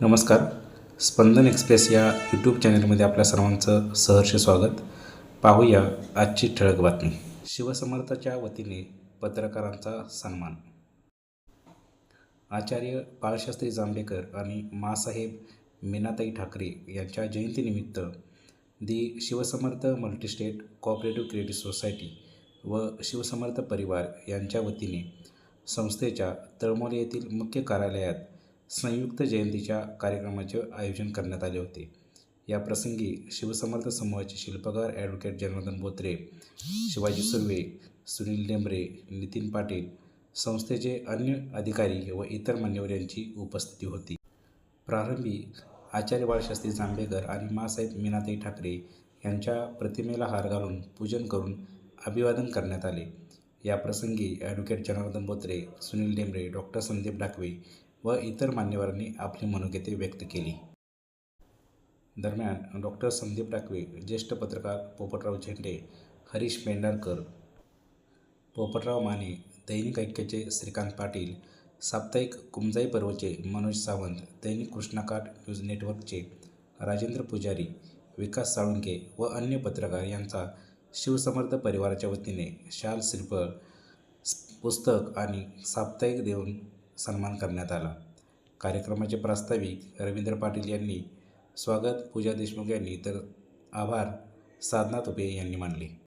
नमस्कार. स्पंदन एक्सप्रेस या यूट्यूब चॅनलमध्ये आपल्या सर्वांचं सहर्ष स्वागत. पाहूया आजची ठळक बातमी. शिवसमर्थाच्या वतीने पत्रकारांचा सन्मान. आचार्य बाळशास्त्री जांभेकर आणि मासाहेब मीनाताई ठाकरे यांच्या जयंतीनिमित्त the Shivsamarth multistate cooperative credit society व शिवसमर्थ परिवार यांच्या वतीने संस्थेच्या तळमोली येथील मुख्य कार्यालयात संयुक्त जयंतीच्या कार्यक्रमाचे आयोजन करण्यात आले होते. या प्रसंगी शिवसमर्थ समूहाचे शिल्पकार ॲडव्होकेट जनार्दन बोत्रे शिवाजी सुर्वे सुनील डेंबरे नितीन पाटील संस्थेचे अन्य अधिकारी व इतर मान्यवर यांची उपस्थिती होती. प्रारंभी आचार्य बाळशास्त्री जांभेकर आणि मासाहेब मीनाताई ठाकरे यांच्या प्रतिमेला हार घालून पूजन करून अभिवादन करण्यात आले. या प्रसंगी ॲडव्होकेट जनार्दन बोत्रे सुनील डेंबरे डॉक्टर संदीप डाकवे व इतर मान्यवरांनी आपली मनोगते व्यक्त केली. दरम्यान डॉक्टर संदीप टाकवे ज्येष्ठ पत्रकार पोपटराव झेंडे हरीश पेंढारकर पोपटराव माने दैनिक ऐक्याचे श्रीकांत पाटील साप्ताहिक कुमजाई पर्वचे मनोज सावंत दैनिक कृष्णाकाठ न्यूज नेटवर्कचे राजेंद्र पुजारी विकास साळुंके व अन्य पत्रकार यांचा शिवसमर्थ परिवाराच्या वतीने शाल श्रीफळ पुस्तक आणि साप्ताहिक देऊन सन्मान करण्यात आला. कार्यक्रमाचे प्रास्ताविक रवींद्र पाटील यांनी स्वागत पूजा देशमुख यांनी तर आभार साधना तुपे यांनी मानले.